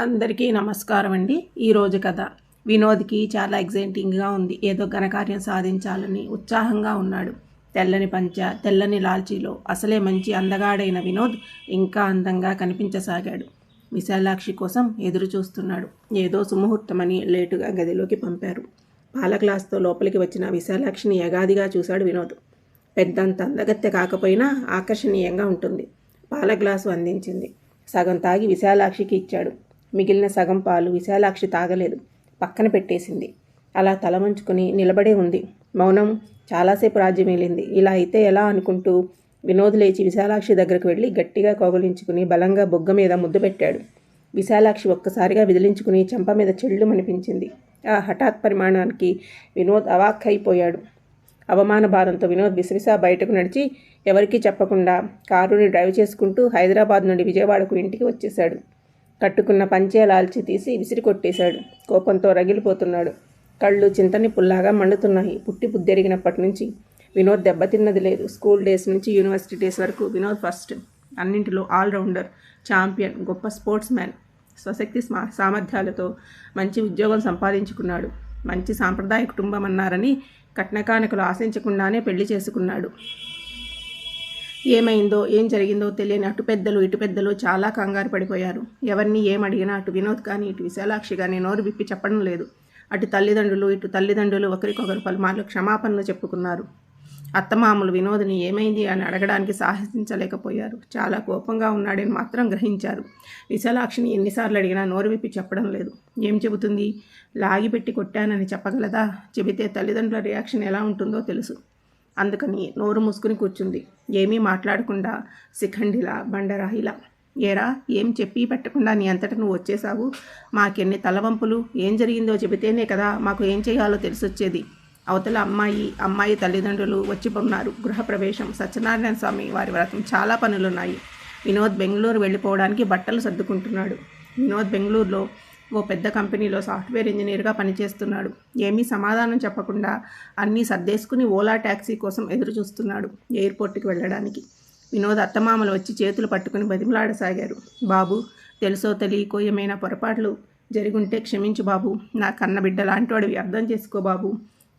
అందరికీ నమస్కారం అండి. ఈరోజు కథ. వినోద్కి చాలా ఎగ్జైటింగ్గా ఉంది. ఏదో ఘనకార్యం సాధించాలని ఉత్సాహంగా ఉన్నాడు. తెల్లని పంచ తెల్లని లాల్చీలో అసలే మంచి అందగాడైన వినోద్ ఇంకా అందంగా కనిపించసాగాడు. విశాలాక్షి కోసం ఎదురు చూస్తున్నాడు ఏదో సుముహూర్తమని లేటుగా గదిలోకి పంపారు. పాల గ్లాస్తో లోపలికి వచ్చిన విశాలాక్షిని యగాదిగా చూశాడు వినోద్. పెద్దంత అందగత్తె కాకపోయినా ఆకర్షణీయంగా ఉంటుంది. పాల గ్లాసు అందించింది. సగం తాగి విశాలాక్షికి ఇచ్చాడు. మిగిలిన సగం పాలు విశాలాక్షి తాగలేదు. పక్కన పెట్టేసింది. అలా తలమంచుకుని నిలబడే ఉంది. మౌనం చాలాసేపు రాజ్యమేలింది ఇలా అయితే ఎలా అనుకుంటూ వినోద్ లేచి విశాలాక్షి దగ్గరకు వెళ్ళి గట్టిగా కోగలించుకుని బలంగా బొగ్గ మీద ముద్దు పెట్టాడు. విశాలాక్షి ఒక్కసారిగా విదిలించుకుని చెంప మీద చెళ్ళు అనిపించింది ఆ హఠాత్ పరిమాణానికి వినోద్ అవాక్కైపోయాడు. అవమాన భారంతో వినోద్ విసవిసా బయటకు నడిచి ఎవరికీ చెప్పకుండా కారుని డ్రైవ్ చేసుకుంటూ హైదరాబాద్ నుండి విజయవాడకు ఇంటికి వచ్చేశాడు. కట్టుకున్న పంచే లాల్చి తీసి విసిరి కొట్టేశాడు కోపంతో రగిలిపోతున్నాడు. కళ్ళు చింతని పుల్లాగా మండుతున్నాయి. పుట్టి బుద్ధెరిగినప్పటి నుంచి వినోద్ దెబ్బతిన్నది లేదు. స్కూల్ డేస్ నుంచి యూనివర్సిటీ డేస్ వరకు వినోద్ ఫస్ట్ అన్నింటిలో ఆల్రౌండర్ ఛాంపియన్ గొప్ప స్పోర్ట్స్ మ్యాన్ స్వశక్తి స్మా- సామర్థ్యాలతో మంచి ఉద్యోగం సంపాదించుకున్నాడు. మంచి సాంప్రదాయ కుటుంబం అన్నారని కట్నకానుకలు ఆశించకుండానే పెళ్ళి చేసుకున్నాడు. ఏమైందో ఏం జరిగిందో తెలియని అటు పెద్దలు ఇటు పెద్దలు చాలా కంగారు పడిపోయారు. ఎవరిని ఏం అడిగినా అటు వినోద్ కానీ ఇటు విశాలాక్షి కానీ నోరు విప్పి చెప్పడం లేదు. అటు తల్లిదండ్రులు ఇటు తల్లిదండ్రులు ఒకరికొకరు పలుమార్లు క్షమాపణలు చెప్పుకున్నారు. అత్తమామలు వినోద్ని ఏమైంది అని అడగడానికి సాహసించలేకపోయారు. చాలా కోపంగా ఉన్నాడని మాత్రం గ్రహించారు. విశాలాక్షిని ఎన్నిసార్లు అడిగినా నోరు విప్పి చెప్పడం లేదు. ఏం చెబుతుంది? లాగిపెట్టి కొట్టానని చెప్పగలదా? చెబితే తల్లిదండ్రుల రియాక్షన్ ఎలా ఉంటుందో తెలుసు. అందుకని నోరు మూసుకుని కూర్చుంది. ఏమీ మాట్లాడకుండా శిఖండిలా బండరాయిలా. ఏరా ఏం చెప్పి పెట్టకుండా నీ అంతట నువ్వు వచ్చేసావు మాకెన్ని తలవంపులు? ఏం జరిగిందో చెబితేనే కదా మాకు ఏం చేయాలో తెలిసొచ్చేది. అవతల అమ్మాయి అమ్మాయి తల్లిదండ్రులు వచ్చి పొన్నారు. గృహప్రవేశం సత్యనారాయణ స్వామి వారి వ్రతం చాలా పనులున్నాయి. వినోద్ బెంగళూరు వెళ్ళిపోవడానికి బట్టలు సర్దుకుంటున్నాడు. వినోద్ బెంగళూరులో ఓ పెద్ద కంపెనీలో సాఫ్ట్వేర్ ఇంజనీర్గా పనిచేస్తున్నాడు. ఏమీ సమాధానం చెప్పకుండా అన్నీ సర్దేసుకుని ఓలా ట్యాక్సీ కోసం ఎదురు చూస్తున్నాడు ఎయిర్పోర్ట్కి వెళ్ళడానికి. వినోద్ అత్తమామలు వచ్చి చేతులు పట్టుకుని బతిమలాడసాగారు. బాబు తెలుసో తెలియకో ఏమైనా పొరపాట్లు జరుగుంటే క్షమించు బాబు. నా కన్న బిడ్డ లాంటివాడివి అర్థం చేసుకో బాబు.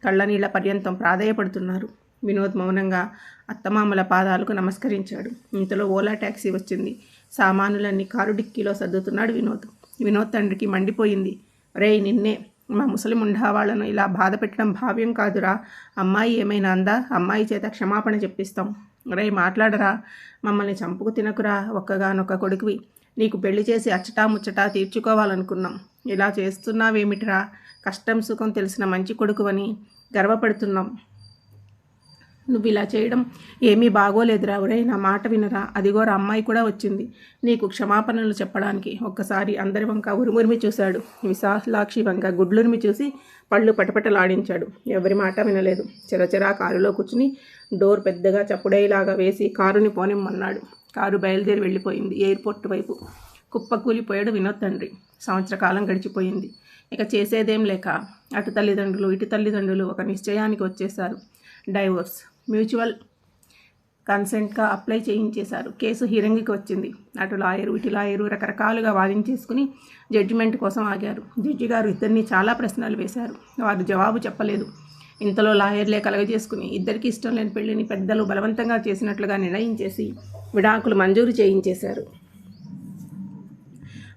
కళ్ళనీళ్ళ పర్యంతం ప్రాధాయపడుతున్నారు. వినోద్ మౌనంగా అత్తమామల పాదాలకు నమస్కరించాడు. ఇంతలో ఓలా ట్యాక్సీ వచ్చింది. సామానులన్నీ కారు డిక్కీలో సర్దుతున్నాడు వినోద్. వినోద్ తండ్రికి మండిపోయింది. రేయ్ నిన్నే మా ముసలిముండా వాళ్ళను ఇలా బాధ పెట్టడం భావ్యం కాదురా. అమ్మాయి ఏమైనా అందా? అమ్మాయి చేత క్షమాపణ చెప్పిస్తాం. రే మాట్లాడరా. మమ్మల్ని చంపుకు తినకురా. ఒక్కగానొక్క కొడుకువి. నీకు పెళ్ళి చేసి అచ్చటా ముచ్చటా తీర్చుకోవాలనుకున్నాం. ఇలా చేస్తున్నావేమిటిరా? కష్టం సుఖం తెలిసిన మంచి కొడుకువని గర్వపడుతున్నాం. నువ్వు ఇలా చేయడం ఏమీ బాగోలేదురా ఒరే నా మాట వినరా. అదిగోరా అమ్మాయి కూడా వచ్చింది. నీకు క్షమాపణలు చెప్పడానికి ఒక్కసారి అందరి వంక ఉరుమురిమి చూశాడు. విశాలాక్షి వంక గుడ్లురిమి చూసి పళ్ళు పటపటలాడించాడు. ఎవరి మాట వినలేదు. చిరచిరా కారులో కూర్చుని డోర్ పెద్దగా చప్పుడేలాగా వేసి కారుని పోనిమ్మన్నాడు. కారు బయలుదేరి వెళ్ళిపోయింది ఎయిర్పోర్ట్ వైపు. కుప్పకూలిపోయాడు వినోద్ తండ్రి. సంవత్సర కాలం గడిచిపోయింది. ఇక చేసేదేం లేక అటు తల్లిదండ్రులు ఇటు తల్లిదండ్రులు ఒక నిశ్చయానికి వచ్చేశారు. డైవోర్స్. మ్యూచువల్ కన్సెంట్గా అప్లై చేయించేశారు. కేసు హీరింగ్కి వచ్చింది. అటు లాయరు ఇటు లాయరు రకరకాలుగా వాదించేసుకుని జడ్జిమెంట్ కోసం ఆగారు. జడ్జి గారు ఇద్దరిని చాలా ప్రశ్నలు వేశారు. వారు జవాబు చెప్పలేదు. ఇంతలో లాయర్లే కలగజేసుకుని ఇద్దరికి ఇష్టం లేని పెళ్ళిని పెద్దలు బలవంతంగా చేసినట్లుగా నిర్ణయించేసి విడాకులు మంజూరు చేయించేశారు.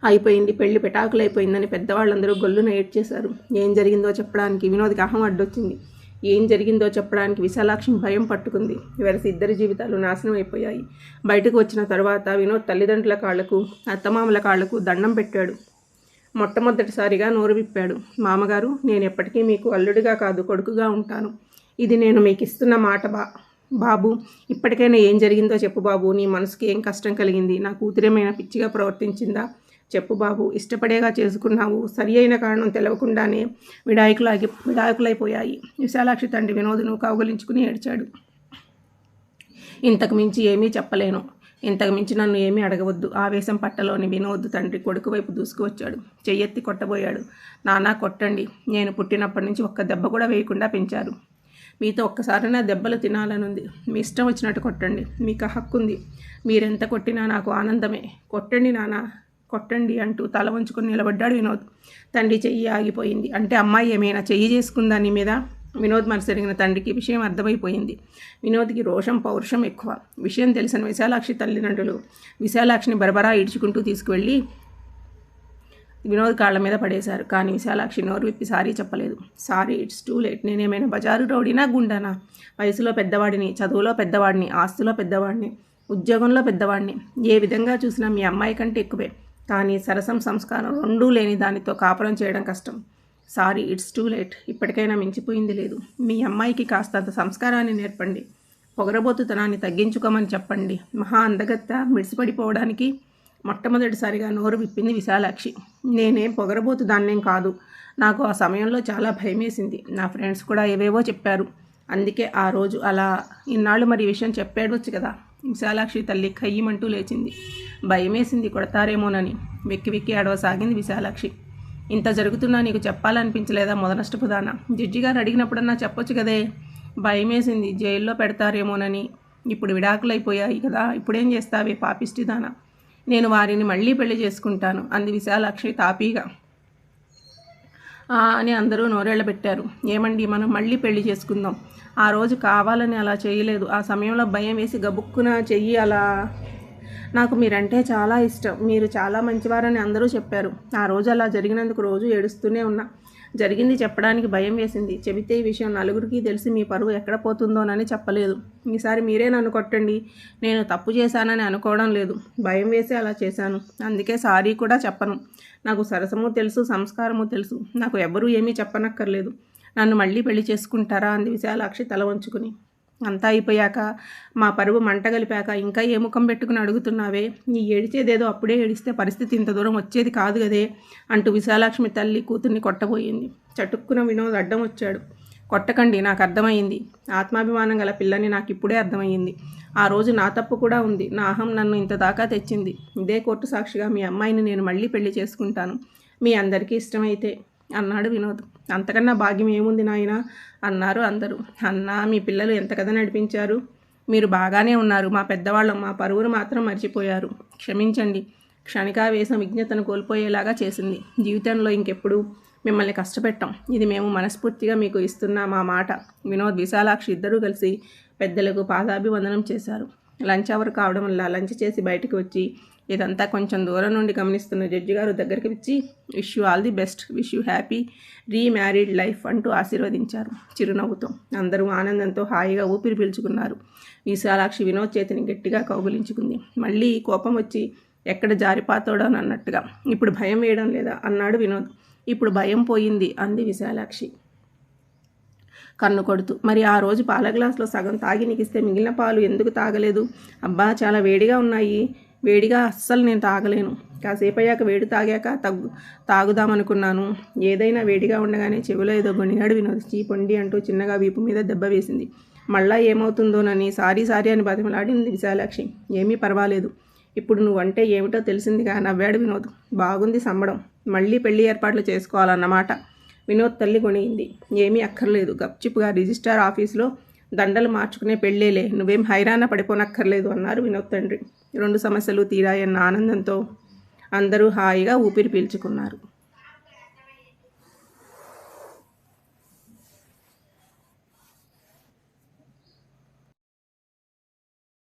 అయిపోయింది. పెళ్ళి పెటాకులు అయిపోయిందని పెద్దవాళ్ళందరూ గొల్లున ఏడ్చేశారు. ఏం జరిగిందో చెప్పడానికి వినోద్కి అహం అడ్డొచ్చింది. ఏం జరిగిందో చెప్పడానికి విశాలాక్షి భయం పట్టుకుంది. వెరసి ఇద్దరి జీవితాలు నాశనం అయిపోయాయి. బయటకు వచ్చిన తర్వాత వినోద్ తల్లిదండ్రుల కాళ్ళకు అత్తమామల కాళ్ళకు దండం పెట్టాడు. మొట్టమొదటిసారిగా నోరు విప్పాడు. మామగారు నేను ఎప్పటికీ మీకు అల్లుడిగా కాదు కొడుకుగా ఉంటాను. ఇది నేను మీకు ఇస్తున్న మాట బా బాబు. ఇప్పటికైనా ఏం జరిగిందో చెప్పు బాబు. నీ మనసుకి ఏం కష్టం కలిగింది? నా కూతురేమైనా పిచ్చిగా ప్రవర్తించిందా? చెప్పు బాబు ఇష్టపడేగా చేసుకున్నావు. సరి అయిన కారణం తెలవకుండానే విడాయకులాగి విడాయకులైపోయాయి విశాలాక్షి తండ్రి వినోదును కౌగలించుకుని ఏడ్చాడు. ఇంతకు మించి ఏమీ చెప్పలేను. ఇంతకు మించి నన్ను ఏమీ అడగవద్దు. ఆవేశం పట్టలోని వినోద్ తండ్రి కొడుకు వైపు దూసుకువచ్చాడు. చెయ్యెత్తి కొట్టబోయాడు. నానా కొట్టండి. నేను పుట్టినప్పటి నుంచి ఒక్క దెబ్బ కూడా వేయకుండా పెంచారు. మీతో ఒక్కసారైనా దెబ్బలు తినాలనుంది. మీ ఇష్టం వచ్చినట్టు కొట్టండి. మీకు హక్కు ఉంది మీరెంత కొట్టినా నాకు ఆనందమే. కొట్టండి నానా కొట్టండి అంటూ తల వంచుకొని నిలబడ్డాడు వినోద్. తండ్రి చెయ్యి ఆగిపోయింది. అంటే అమ్మాయి ఏమైనా చెయ్యి చేసుకుందా నీ మీద? వినోద్ మనసెరిగిన తండ్రికి విషయం అర్థమైపోయింది. వినోద్కి రోషం పౌరుషం ఎక్కువ. విషయం తెలిసిన విశాలాక్షి తల్లిదండ్రులు విశాలాక్షిని బరబరా ఈడ్చుకుంటూ తీసుకువెళ్ళి వినోద్ కాళ్ళ మీద పడేశారు. కానీ విశాలాక్షి నోరు విప్పి సారీ చెప్పలేదు. Sorry it's too late. నేనేమైనా బజారు రౌడీనా గుండానా? వయసులో పెద్దవాడిని చదువులో పెద్దవాడిని ఆస్తిలో పెద్దవాడిని ఉద్యోగంలో పెద్దవాడిని ఏ విధంగా చూసినా మీ అమ్మాయి కంటే ఎక్కువే. కానీ సరసం సంస్కారం రెండూ లేని దానితో కాపురం చేయడం కష్టం. Sorry it's too late. ఇప్పటికైనా మించిపోయింది లేదు. మీ అమ్మాయికి కాస్తంత సంస్కారాన్ని నేర్పండి. పొగరబోతుతనాన్ని తగ్గించుకోమని చెప్పండి. మహా అందగత్త మిడిసిపడిపోవడానికి మొట్టమొదటిసారిగా నోరు విప్పింది విశాలాక్షి. నేనేం పొగరబోతు దాన్నేం కాదు. నాకు ఆ సమయంలో చాలా భయమేసింది. నా ఫ్రెండ్స్ కూడా ఏవేవో చెప్పారు. అందుకే ఆ రోజు అలా ఇన్నాళ్ళు మరి విషయం చెప్పాడొచ్చు కదా. విశాలాక్షి తల్లి ఖయ్యమంటూ లేచింది. భయమేసింది కొడతారేమోనని. వెక్కి వెక్కి అడవసాగింది విశాలాక్షి. ఇంత జరుగుతున్నా నీకు చెప్పాలనిపించలేదా మొదనష్టపు దాన జడ్జి గారు అడిగినప్పుడన్నా చెప్పొచ్చు కదే. భయమేసింది జైల్లో పెడతారేమోనని. ఇప్పుడు విడాకులు అయిపోయాయి కదా ఇప్పుడేం చేస్తావే పాపిష్టి దాన నేను వారిని మళ్ళీ పెళ్ళి చేసుకుంటాను అంది విశాలాక్షి తాపీగా. అని అందరూ నోరేళ్ళ పెట్టారు. ఏమండి మనం మళ్ళీ పెళ్ళి చేసుకుందాం. ఆ రోజు కావాలని అలా చేయలేదు. ఆ సమయంలో భయం వేసి గబుక్కున చెయ్యి అలా నాకు మీరంటే చాలా ఇష్టం. మీరు చాలా మంచివారని అందరూ చెప్పారు. ఆ రోజు అలా జరిగినందుకు రోజు ఏడుస్తూనే ఉన్నా. జరిగింది చెప్పడానికి భయం వేసింది. చెబితే ఈ విషయం నలుగురికి తెలిసి మీ పరువు ఎక్కడ పోతుందోనని చెప్పలేదు. ఈసారి మీరే నన్ను కొట్టండి. నేను తప్పు చేశానని అనుకోవడం లేదు. భయం వేసి అలా చేశాను. అందుకే సారీ కూడా చెప్పను. నాకు సరసము తెలుసు సంస్కారము తెలుసు. నాకు ఎవరూ ఏమీ చెప్పనక్కర్లేదు. నన్ను మళ్ళీ పెళ్ళి చేసుకుంటారా? అంది విశాలాక్షి తల వంచుకుని. అంతా అయిపోయాక మా పరువు మంట గలిపాక ఇంకా ఏ ముఖం పెట్టుకుని అడుగుతున్నావే? నీ ఏడిచేదేదో అప్పుడే ఏడిస్తే పరిస్థితి ఇంత దూరం వచ్చేది కాదు కదే అంటూ విశాలాక్ష్మి తల్లి కూతుర్ని కొట్టబోయింది. చటుక్కున వినోద్ అడ్డం వచ్చాడు. కొట్టకండి నాకు అర్థమైంది. ఆత్మాభిమానం గల పిల్లని నాకు ఇప్పుడే అర్థమైంది ఆ రోజు నా తప్పు కూడా ఉంది. నా అహం నన్ను ఇంత దాకా తెచ్చింది. ఇదే కోర్టు సాక్షిగా మీ అమ్మాయిని నేను మళ్ళీ పెళ్ళి చేసుకుంటాను. మీ అందరికీ ఇష్టమైతే. అన్నాడు వినోద్. అంతకన్నా భాగ్యం ఏముంది నాయన? అన్నారు అందరూ. అన్న మీ పిల్లలు ఎంత కథ నడిపించారు? మీరు బాగానే ఉన్నారు. మా పెద్దవాళ్ళం మా పరువురు మాత్రం మర్చిపోయారు. క్షమించండి. క్షణికావేశం విజ్ఞతను కోల్పోయేలాగా చేసింది. జీవితంలో ఇంకెప్పుడు మిమ్మల్ని కష్టపెట్టాం. ఇది మేము మనస్ఫూర్తిగా మీకు ఇస్తున్న మా మాట. వినోద్ విశాలాక్షి ఇద్దరూ కలిసి పెద్దలకు పాదాభివందనం చేశారు. లంచ్ అవర్ కావడం వల్ల లంచ్ చేసి బయటకు వచ్చి ఇదంతా కొంచెం దూరం నుండి గమనిస్తున్న జడ్జి గారు దగ్గరికి వచ్చి wish you all the best wish you happy remarried life అంటూ ఆశీర్వదించారు చిరునవ్వుతో. అందరూ ఆనందంతో హాయిగా ఊపిరి పీల్చుకున్నారు. విశాలాక్షి వినోద్ చేతిని గట్టిగా కౌగులించుకుంది. మళ్ళీ కోపం వచ్చి ఎక్కడ జారిపాతోడో అన్నట్టుగా. ఇప్పుడు భయం వేయడం లేదా? అన్నాడు వినోద్. ఇప్పుడు భయం పోయింది అంది విశాలాక్షి. కన్ను కొడుతూ మరి ఆ రోజు పాల గ్లాసులో సగం తాగి నీకిస్తే మిగిలిన పాలు ఎందుకు తాగలేదు? అబ్బా చాలా వేడిగా ఉన్నాయి. వేడిగా అస్సలు నేను తాగలేను. కాసేపు అయ్యాక వేడి తాగాక తగ్గు తాగుదామనుకున్నాను. ఏదైనా వేడిగా ఉండగానే చెవిలో ఏదో గొనిగాడు వినోద్ చీపొండి అంటూ చిన్నగా వీపు మీద దెబ్బ వేసింది. మళ్ళా ఏమవుతుందోనని సారీ సారీ అని బతిమలాడింది విశాలాక్షి. ఏమీ పర్వాలేదు. ఇప్పుడు నువ్వంటే ఏమిటో తెలిసిందిగా నవ్వాడు వినోద్. బాగుంది సంబడం. మళ్ళీ పెళ్ళి ఏర్పాట్లు చేసుకోవాలన్నమాట వినోద్ తల్లి కొనిగింది ఏమీ అక్కర్లేదు. గప్చిప్గా రిజిస్టార్ ఆఫీస్లో దండలు మార్చుకునే పెళ్ళేలే. నువ్వేం హైరాణ పడిపోనక్కర్లేదు అన్నారు వినోద్ తండ్రి. రెండు సమస్యలు తీరాయన్న ఆనందంతో అందరూ హాయిగా ఊపిరి పీల్చుకున్నారు.